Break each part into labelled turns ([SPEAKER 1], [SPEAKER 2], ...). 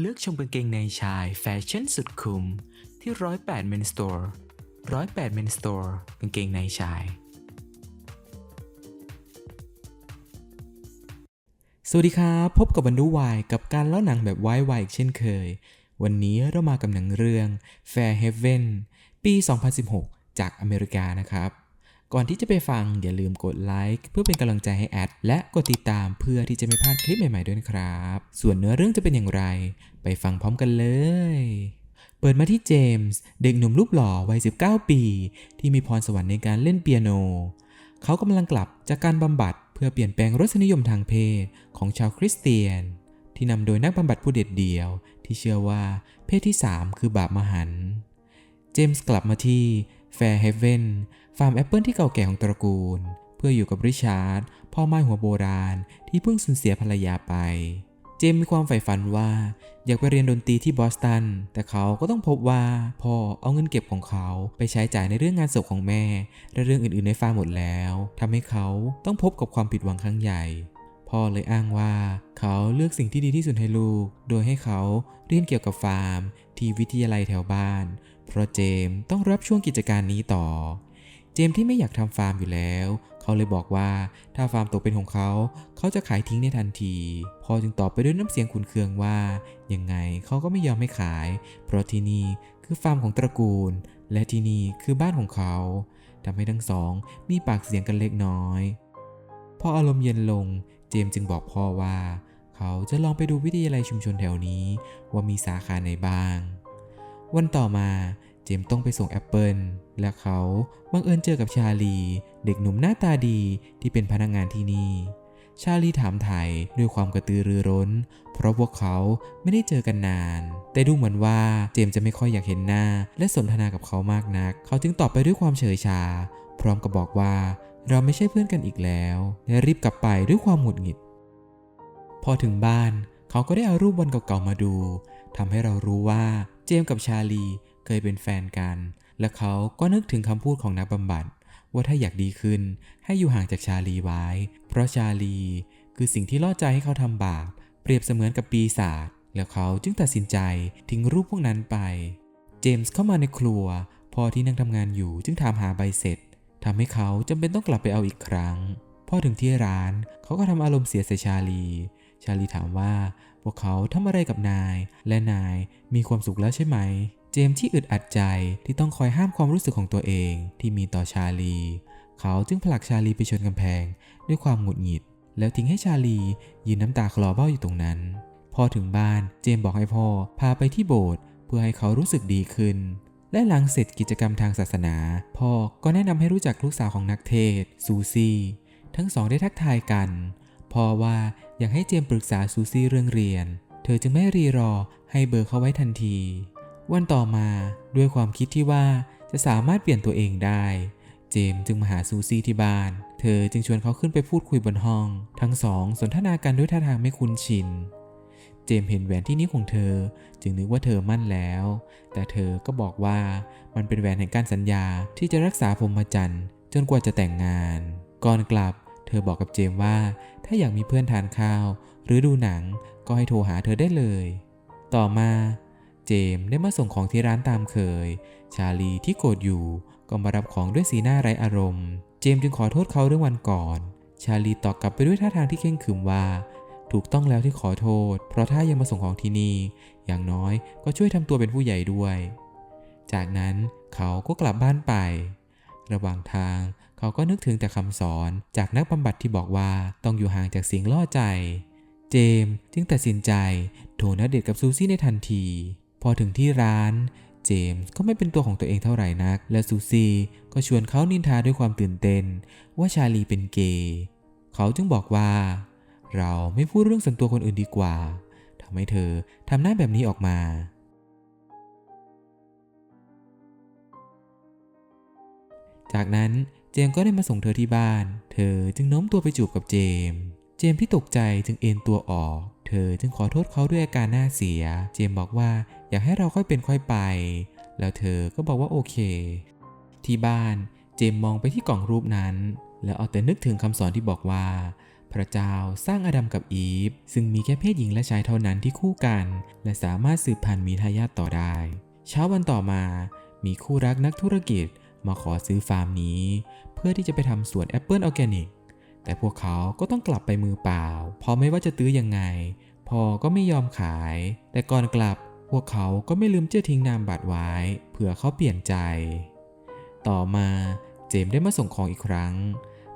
[SPEAKER 1] เลือกชมกางเกงในชายแฟชั่นสุดคุ้มที่ 108 Men Store 108 Men Store กางเกงในชาย สวัสดีครับพบกับบันดูวายกับการเล่าหนังแบบวายวายอีกเช่นเคย วันนี้เรามากับหนังเรื่อง Fair Heaven ปี 2016 จากอเมริกานะครับ ก่อนที่จะไปฟังอย่าลืมกดไลค์เพื่อเป็นกำลังใจให้แอด และกดติดตามเพื่อที่จะไม่พลาดคลิปใหม่ๆด้วยนะครับ ส่วนเนื้อเรื่องจะเป็นอย่างไร ไปฟังพร้อมกันเลย เปิดมาที่เจมส์เด็กหนุ่มรูปหล่อวัย 19 ปี ที่มีพรสวรรค์ในการเล่นเปียโน เขากำลังกลับจากการบำบัดเพื่อเปลี่ยนแปลงรสนิยมทางเพศของชาวคริสเตียน ที่นำโดยนักบำบัดผู้เด็ดเดี่ยว ที่เชื่อว่าเพศที่ 3 คือบาปมหันต์เจมส์กลับมาที่ แฟร์เฮเวนฟาร์มแอปเปิลที่เก่าแก่ของตระกูล เพื่ออยู่กับริชาร์ดพ่อไม้หัวโบราณที่เพิ่งสูญเสียภรรยาไป เจมส์มีความใฝ่ฝันว่า อยากไปเรียนดนตรีที่บอสตัน แต่เขาก็ต้องพบว่าพ่อเอาเงินเก็บของเขาไปใช้จ่ายในเรื่องงานศพของแม่ และเรื่องอื่นๆในฟาร์มหมดแล้วทำให้เขาต้องพบกับความผิดหวังครั้งใหญ่พ่อเลยอ้างว่าเขาเลือกสิ่งที่ดีที่สุดให้ลูก โดยให้เขาเรียนเกี่ยวกับฟาร์ม ที่วิทยาลัยแถวบ้าน เพราะเจมส์ต้องรับช่วงกิจการนี้ต่อ เจมส์ที่ไม่อยากทำฟาร์มอยู่แล้ว เขาเลยบอกว่าถ้าฟาร์มตกเป็นของเขา เขาจะขายทิ้งในทันที พอจึงตอบไปด้วยน้ำเสียงขุนเคืองว่า ยังไงเขาก็ไม่ยอมให้ขาย เพราะที่นี่คือฟาร์มของตระกูล และที่นี่คือบ้านของเขาทำให้ทั้งสองมีปากเสียงกันเล็กน้อยพออารมณ์เย็นลง เจมส์จึงบอกพ่อว่า เขาจะลองไปดูวิทยาลัยชุมชนแถวนี้ ว่ามีสาขาไหนบ้าง วันต่อมาเจมส์ต้องไปส่งแอปเปิลและเขาบังเอิญเจอกับชาลี เด็กหนุ่มหน้าตาดีที่เป็นพนักงานที่นี่ ชาลีถามไถ่ด้วยความกระตือรือร้น เพราะพวกเขาไม่ได้เจอกันนาน แต่ดูเหมือนว่าเจมส์จะไม่ค่อยอยากเห็นหน้า และสนทนากับเขามากนัก เขาจึงตอบไปด้วยความเฉยชา พร้อมกับบอกว่าเราไม่ใช่เพื่อนกันอีกแล้วและรีบกลับไปด้วยความหงุดหงิด พอถึงบ้านเขาก็ได้เอารูปวันเก่าๆมาดูทำให้เรารู้ว่า มส์กับชาลีเคยเป็นแฟนกัน และเขาก็นึกถึงคำพูดของนักบำบัดว่าถ้าอยากดีขึ้นให้อยู่ห่างจากชาลีไว้ เพราะชาลีคือสิ่งที่ล่อใจให้เขาทำบาป เปรียบเสมือนกับปีศาจแล้วเขาจึงตัดสินใจทิ้งรูปพวกนั้นไป เจมส์เข้ามาในครัวพอที่นั่งทำงานอยู่จึงถามหาใบเสร็จทำให้เขาจำเป็นต้องกลับไปเอาอีกครั้งพอถึงที่ร้านเขาก็ทำอารมณ์เสียใส่ชาลี ชาลีถามว่า พวกเขาทำอะไรกับนาย และนายมีความสุขแล้วใช่ไหม เจมส์ที่อึดอัดใจที่ต้องคอยห้ามความรู้สึกของตัวเองที่มีต่อชาลี เขาจึงผลักชาลีไปชนกำแพง ด้วยความหงุดหงิด แล้วทิ้งให้ชาลียืนน้ำตาคลอเบ้าอยู่ตรงนั้น พอถึงบ้านเจมส์บอกให้พ่อพาไปที่โบสถ์เพื่อให้เขารู้สึกดีขึ้น และหลังเสร็จกิจกรรมทางศาสนา พ่อก็แนะนำให้รู้จักลูกสาวของนักเทศซูซี่ทั้งสองได้ทักทายกัน พ่อว่าอยากให้เจมปรึกษาซูซี่เรื่องเรียน เธอจึงไม่รีรอให้เบอร์เขาไว้ทันที วันต่อมาด้วยความคิดที่ว่าจะสามารถเปลี่ยนตัวเองได้ เจมจึงมาหาซูซี่ที่บ้าน เธอจึงชวนเขาขึ้นไปพูดคุยบนห้อง ทั้งสองสนทนากันด้วยท่าทางไม่คุ้นชิน เจมเห็นแหวนที่นิ้วของเธอ จึงนึกว่าเธอมั่นแล้ว แต่เธอก็บอกว่ามันเป็นแหวนแห่งการสัญญาที่จะรักษาพรมจรรย์จนกว่าจะแต่งงาน ก่อนกลับ ธอบอกกับเจมว่า ถ้าอยากมีเพื่อนทานข้าว หรือดูหนังก็ให้โทรหาเธอได้เลย ต่อมา เจมได้มาส่งของที่ร้านตามเคย ชาลีที่โกรธอยู่ก็มารับของด้วยสีหน้าไร้อารมณ์ เจมจึงขอโทษเขาเรื่องวันก่อน ชาลีตอบกลับไปด้วยท่าทางที่เข่งขึมว่า ถูกต้องแล้วที่ขอโทษ เพราะถ้ายังมาส่งของที่นี่ อย่างน้อยก็ช่วยทำตัวเป็นผู้ใหญ่ด้วย จากนั้นเขาก็กลับบ้านไประหว่างทาง เขาก็นึกถึงแต่คำสอนจากนักบำบัดที่บอกว่าต้องอยู่ห่างจากสิ่งล่อใจ เจมส์จึงตัดสินใจโทรนัดเดทกับซูซี่ในทันที พอถึงที่ร้าน เจมส์ก็ไม่เป็นตัวของตัวเองเท่าไหร่นัก และซูซี่ก็ชวนเขานินทาด้วยความตื่นเต้น ว่าชาลีเป็นเกย์เขาจึงบอกว่า เราไม่พูดเรื่องส่วนตัวคนอื่นดีกว่าทำให้เธอทำหน้าแบบนี้ออกมาจากนั้น เจมก็ได้มาส่งเธอที่บ้าน เธอจึงโน้มตัวไปจูบกับเจม เจมที่ตกใจจึงเอ็นตัวออก เธอจึงขอโทษเขาด้วยอาการหน้าเสีย เจมบอกว่าอยากให้เราค่อยเป็นค่อยไป แล้วเธอก็บอกว่าโอเค ที่บ้านเจมมองไปที่กล่องรูปนั้น แล้วเอาแต่นึกถึงคำสอนที่บอกว่า พระเจ้าสร้างอาดัมกับอีฟ ซึ่งมีแค่เพศหญิงและชายเท่านั้นที่คู่กัน และสามารถสืบพันธุ์มีทายาทต่อได้ เช้าวันต่อมา มีคู่รักนักธุรกิจ มาขอซื้อฟาร์มนี้ เพื่อที่จะไปทำสวนแอปเปิลออร์แกนิก แต่พวกเขาก็ต้องกลับไปมือเปล่าพราะไม่ว่าจะตื้อยังไง พอก็ไม่ยอมขาย แต่ก่อนกลับพวกเขาก็ไม่ลืมเจ้าทิ้งนามบัตรไว้ เผื่อเขาเปลี่ยนใจ ต่อมาเจมส์ได้มาส่งของอีกครั้ง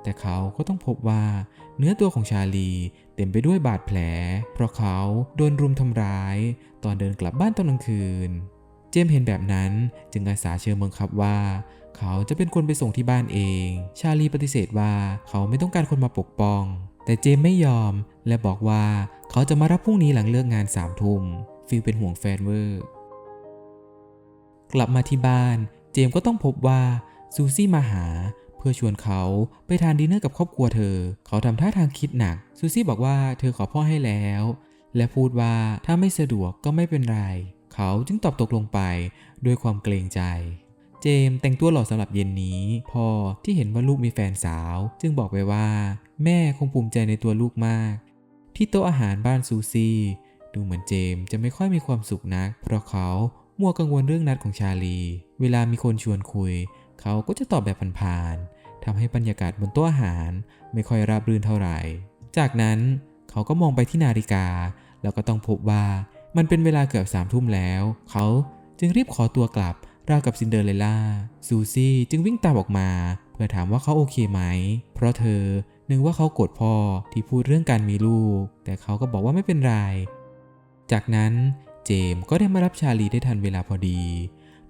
[SPEAKER 1] แต่เขาก็ต้องพบว่าเนื้อตัวของชาลีเต็มไปด้วยบาดแผล เพราะเขาโดนรุมทำร้าย ตอนเดินกลับบ้านตอนกลางคืน มเห็นแบบนั้นจึงอาสาเชิญบังคับว่า เขาจะเป็นคนไปส่งที่บ้านเอง ชาลีปฏิเสธว่าเขาไม่ต้องการคนมาปกป้อง แต่เจมไม่ยอมและบอกว่าเขาจะมารับพรุ่งนี้หลังเลิกงานสามทุ่มฟิลเป็นห่วงแฟนเวอร์ กลับมาที่บ้าน เจมก็ต้องพบว่าซูซี่มาหาเพื่อชวนเขาไปทานดินเนอร์กับครอบครัวเธอ เขาทำท่าทางคิดหนัก ซูซี่บอกว่าเธอขอพ่อให้แล้ว และพูดว่าถ้าไม่สะดวกก็ไม่เป็นไร เขาจึงตอบตกลงไปด้วยความเกรงใจ เจมแต่งตัวหล่อสำหรับเย็นนี้ พ่อที่เห็นว่าลูกมีแฟนสาว จึงบอกไปว่า แม่คงภูมิใจในตัวลูกมาก ที่โต๊ะอาหารบ้านซูซี่ ดูเหมือนเจมจะไม่ค่อยมีความสุขนัก เพราะเขามัวกังวลเรื่องนัดของชาลี เวลามีคนชวนคุย เขาก็จะตอบแบบผ่านๆทำให้บรรยากาศบนโต๊ะอาหารไม่ค่อยราบรื่นเท่าไหร่ จากนั้นเขาก็มองไปที่นาฬิกา แล้วก็ต้องพบว่า มันเป็นเวลาเกือบสามทุ่มแล้ว เขาจึงรีบขอตัวกลับราวกับซินเดอเรลล่า ซูซี่จึงวิ่งตามออกมา เพื่อถามว่าเขาโอเคไหม เพราะเธอนึกว่าเขาโกรธพ่อที่พูดเรื่องการมีลูก แต่เขาก็บอกว่าไม่เป็นไร จากนั้นเจมส์ก็ได้มารับชาลีได้ทันเวลาพอดี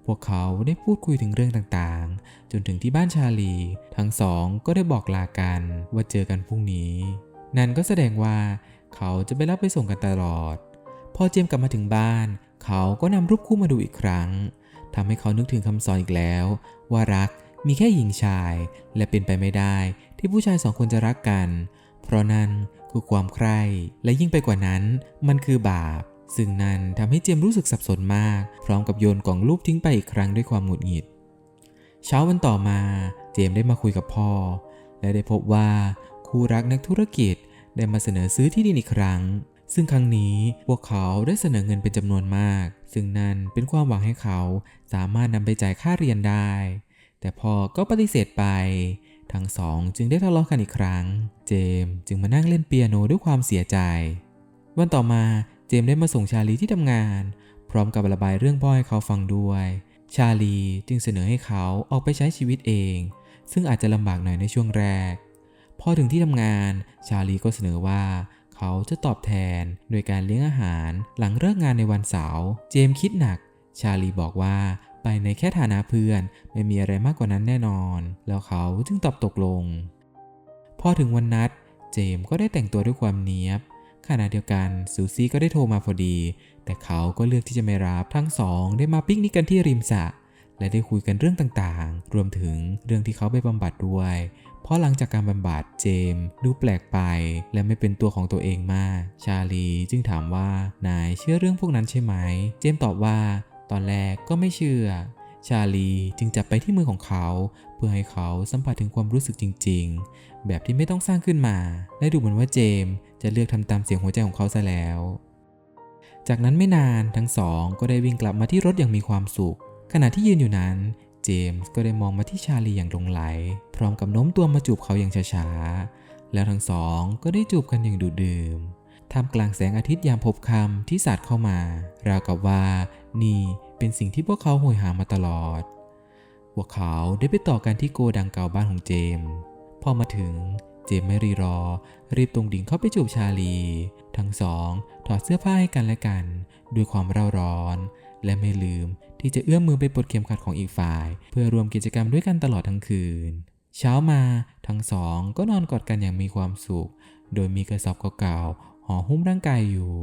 [SPEAKER 1] พวกเขาได้พูดคุยถึงเรื่องต่างๆ จนถึงที่บ้านชาลี ทั้งสองก็ได้บอกลากันว่าเจอกันพรุ่งนี้ นั่นก็แสดงว่าเขาจะไปรับไปส่งกันตลอด พอเจมกลับมาถึงบ้าน เขาก็นำรูปคู่มาดูอีกครั้งทำให้เขานึกถึงคำสอนอีกแล้ว ว่ารักมีแค่หญิงชาย และเป็นไปไม่ได้ที่ผู้ชายสองคนจะรักกัน เพราะนั่นคือความใคร่และยิ่งไปกว่านั้น มันคือบาป ซึ่งนั่นทำให้เจมรู้สึกสับสนมาก พร้อมกับโยนกล่องรูปทิ้งไปอีกครั้งด้วยความหงุดหงิด เช้าวันต่อมาเจมได้มาคุยกับพ่อ และได้พบว่าคู่รักนักธุรกิจได้มาเสนอซื้อที่ดินอีกครั้ง ซึ่งครั้งนี้พวกเขาได้เสนอเงินเป็นจำนวนมาก ซึ่งนั่นเป็นความหวังให้เขาสามารถนำไปจ่ายค่าเรียนได้ แต่พ่อก็ปฏิเสธไป ทั้งสองจึงได้ทะเลาะกันอีกครั้ง เจมส์จึงมานั่งเล่นเปียโนด้วยความเสียใจ วันต่อมาเจมส์ได้มาส่งชาลีที่ทำงาน พร้อมกับระบายเรื่องพ่อให้เขาฟังด้วย ชาลีจึงเสนอให้เขาออกไปใช้ชีวิตเอง ซึ่งอาจจะลำบากหน่อยในช่วงแรก พอถึงที่ทำงาน ชาลีก็เสนอว่า เขาจะตอบแทนโดยการเลี้ยงอาหาร หลังเลิกงานในวันเสาร์ เจมคิดหนัก ชาลีบอกว่าไปในแค่ฐานะเพื่อน ไม่มีอะไรมากกว่านั้นแน่นอน แล้วเขาจึงตอบตกลง พอถึงวันนัด เจมก็ได้แต่งตัวด้วยความเนียบ ขณะเดียวกันซูซี่ก็ได้โทรมาพอดี แต่เขาก็เลือกที่จะไม่รับทั้งสองได้มาปิกนิกกันที่ริมสระและได้คุยกันเรื่องต่างๆ รวมถึงเรื่องที่เขาไปบำบัดด้วย เพราะหลังจากการบำบัดเจมส์ดูแปลกไปและไม่เป็นตัวของตัวเองมาก ชาลีจึงถามว่านายเชื่อเรื่องพวกนั้นใช่ไหม เจมส์ตอบว่า ตอนแรกก็ไม่เชื่อ ชาลีจึงจับไปที่มือของเขา เพื่อให้เขาสัมผัสถึงความรู้สึกจริง ๆ แบบที่ไม่ต้องสร้างขึ้นมา และดูเหมือนว่าเจมส์จะเลือกทำตามเสียงหัวใจของเขาซะแล้ว จากนั้นไม่นานทั้งสองก็ได้วิ่งกลับมาที่รถอย่างมีความสุขขณะที่ยืนอยู่นั้น จมส์ก็ได้มองมาที่ชาลีอย่างหลงไหล พร้อมกับโน้มตัวมาจูบเขาอย่างช้าๆ แล้วทั้งสองก็ได้จูบกันอย่างดูดื่มท่ามกลางแสงอาทิตย์ยามพบค่ำที่สาดเข้ามา ราวกับว่า นี่เป็นสิ่งที่พวกเขาโหยหามาตลอด พวกเขาได้ไปต่อกันที่โกดังเก่าบ้านของเจมส์พอมาถึงเจมส์ไม่รีรอ รีบตรงดิ่งเข้าไปจูบชาลี ทั้งสองถอดเสื้อผ้าให้กันและกัน ด้วยความเร่าร้อน และไม่ลืมที่จะเอื้อมมือไปปลดเข็มขัดของอีกฝ่าย เพื่อรวมกิจกรรมด้วยกันตลอดทั้งคืน เช้ามาทั้งสองก็นอนกอดกันอย่างมีความสุข โดยมีกระสอบเก่าๆห่อหุ้มร่างกายอยู่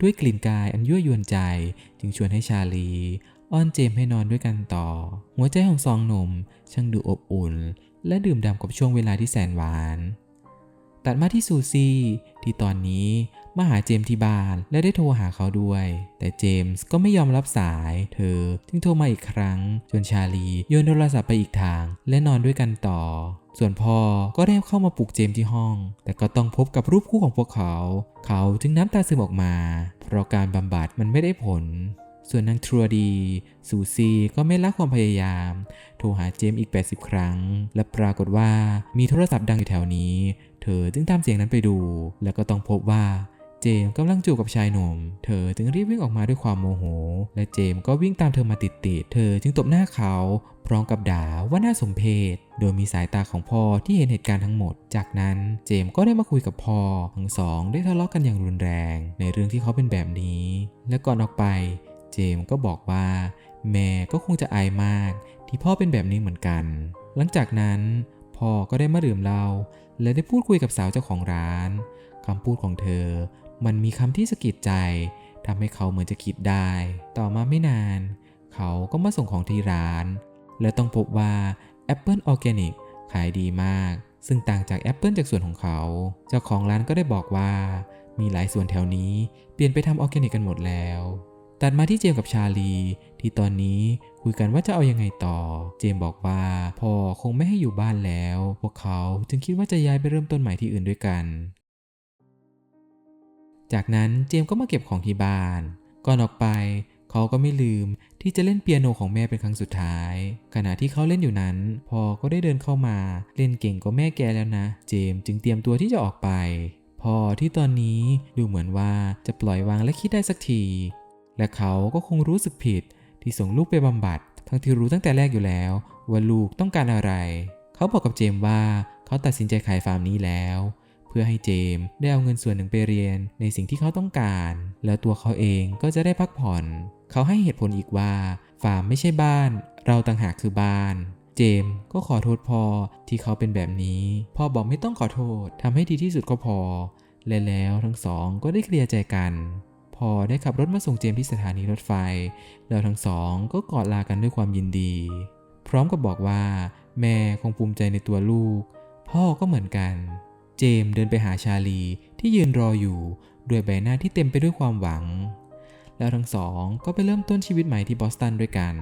[SPEAKER 1] ด้วยกลิ่นกายอันยั่วยวนใจจึงชวนให้ชาลี อ้อนเจมให้นอนด้วยกันต่อ หัวใจของสองหนุ่มช่างดูอบอุ่น และดื่มด่ำกับช่วงเวลาที่แสนหวาน ตัดมาที่ซูซี่ที่ตอนนี้มาหาเจมส์ที่บ้านและได้โทรหาเขาด้วย แต่เจมส์ก็ไม่ยอมรับสาย เธอจึงโทรมาอีกครั้ง จนชาลีโยนโทรศัพท์ไปอีกทาง และนอนด้วยกันต่อ ส่วนพ่อก็ได้เข้ามาปลุกเจมส์ที่ห้อง แต่ก็ต้องพบกับรูปคู่ของพวกเขา เขาจึงน้ำตาซึมออกมา เพราะการบำบัดมันไม่ได้ผล ส่วนนางทรัวดีซูซี่ก็ไม่ละความพยายาม โทรหาเจมส์อีก 80 ครั้ง และปรากฏว่ามีโทรศัพท์ดังอยู่แถวนี้ เธอจึงตามเสียงนั้นไปดู แล้วก็ต้องพบว่าเจมส์กำลังจูบกับชายหนุ่ม เธอจึงรีบวิ่งออกมาด้วยความโมโห และเจมส์ก็วิ่งตามเธอมาติดๆเธอจึงตบหน้าเขาพร้อมกับด่าว่าน่าสมเพช โดยมีสายตาของพ่อที่เห็นเหตุการณ์ทั้งหมด จากนั้นเจมส์ก็ได้มาคุยกับพ่อ ทั้งสองได้ทะเลาะกันอย่างรุนแรง ในเรื่องที่เขาเป็นแบบนี้ และก่อนออกไป เจมส์ก็บอกว่า แม่ก็คงจะอายมาก ที่พ่อเป็นแบบนี้เหมือนกัน หลังจากนั้นพ่อก็ได้มาดื่มเหล้า และได้พูดคุยกับสาวเจ้าของร้านคำพูดของเธอ มันมีคำที่สะกิดใจทำให้เขาเหมือนจะคิดได้ ต่อมาไม่นาน เขาก็มาส่งของที่ร้าน และต้องพบว่าแอปเปิลออร์แกนิกขายดีมาก ซึ่งต่างจากแอปเปิลจากสวนของเขา เจ้าของร้านก็ได้บอกว่า มีหลายส่วนแถวนี้เปลี่ยนไปทำออร์แกนิกกันหมดแล้ว ตัดมาที่เจมกับชาลี ที่ตอนนี้คุยกันว่าจะเอายังไงต่อ เจมบอกว่าพ่อคงไม่ให้อยู่บ้านแล้ว พวกเขาจึงคิดว่าจะย้ายไปเริ่มต้นใหม่ที่อื่นด้วยกัน จากนั้นเจมก็มาเก็บของที่บ้าน ก่อนออกไปเขาก็ไม่ลืมที่จะเล่นเปียโนของแม่เป็นครั้งสุดท้าย ขณะที่เขาเล่นอยู่นั้นพ่อก็ได้เดินเข้ามาเล่นเก่งกว่าแม่แกแล้วนะ เจมจึงเตรียมตัวที่จะออกไปพ่อที่ตอนนี้ดูเหมือนว่าจะปล่อยวางและคิดได้สักที และเขาก็คงรู้สึกผิดที่ส่งลูกไปบำบัด ทั้งที่รู้ตั้งแต่แรกอยู่แล้ว ว่าลูกต้องการอะไร เขาบอกกับเจมส์ว่าเขาตัดสินใจขายฟาร์มนี้แล้ว เพื่อให้เจมส์ได้เอาเงินส่วนหนึ่งไปเรียนในสิ่งที่เขาต้องการ แล้วตัวเขาเองก็จะได้พักผ่อน เขาให้เหตุผลอีกว่า ฟาร์มไม่ใช่บ้าน เราต่างหากคือบ้านเจมส์ก็ขอโทษพ่อที่เขาเป็นแบบนี้ พ่อบอกไม่ต้องขอโทษทำให้ดีที่สุดก็พอ และแล้วทั้งสองก็ได้เคลียร์ใจกัน อได้ขับรถมาส่งเจมส์ที่สถานีรถไฟ แล้วทั้งสองก็กอดลากันด้วยความยินดี พร้อมกับบอกว่า แม่คงภูมิใจในตัวลูก พ่อก็เหมือนกัน เจมส์เดินไปหาชาลีที่ยืนรออยู่ด้วยใบหน้าที่เต็มไปด้วยความหวัง แล้วทั้งสองก็ไปเริ่มต้นชีวิตใหม่ที่บอสตันด้วยกัน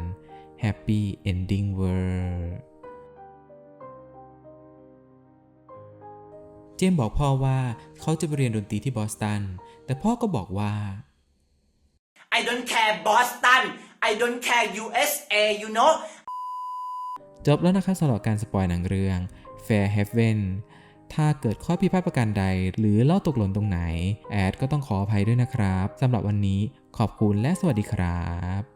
[SPEAKER 1] Happy Ending World เจมส์บอกพ่อว่าเขาจะไปเรียนดนตรีที่บอสตัน แต่พ่อก็บอกว่า
[SPEAKER 2] don't care Boston I don't care USA you know
[SPEAKER 1] จบแล้วนะครับสำหรับการสปอยหนังเรื่อง Fair Heaven ถ้าเกิดข้อพิพาทประการใด หรือเล่าตกหล่นตรงไหน แอดก็ต้องขออภัยด้วยนะครับสำหรับวันนี้ขอบคุณและสวัสดีครับ